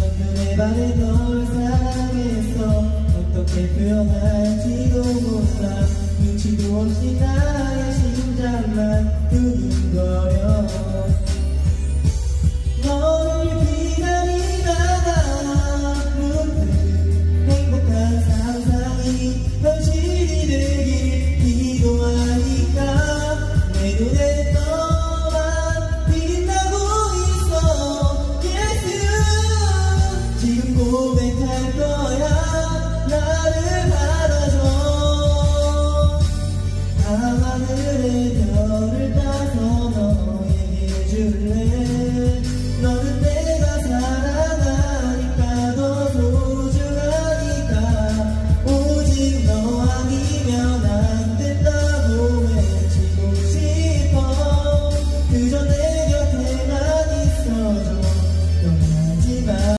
첫눈에 반해 널 사랑했어. 어떻게 표현할지도 몰라 눈치도 없이 나의 심장만 두근거려 될 거야. 나를 알아줘. 달라는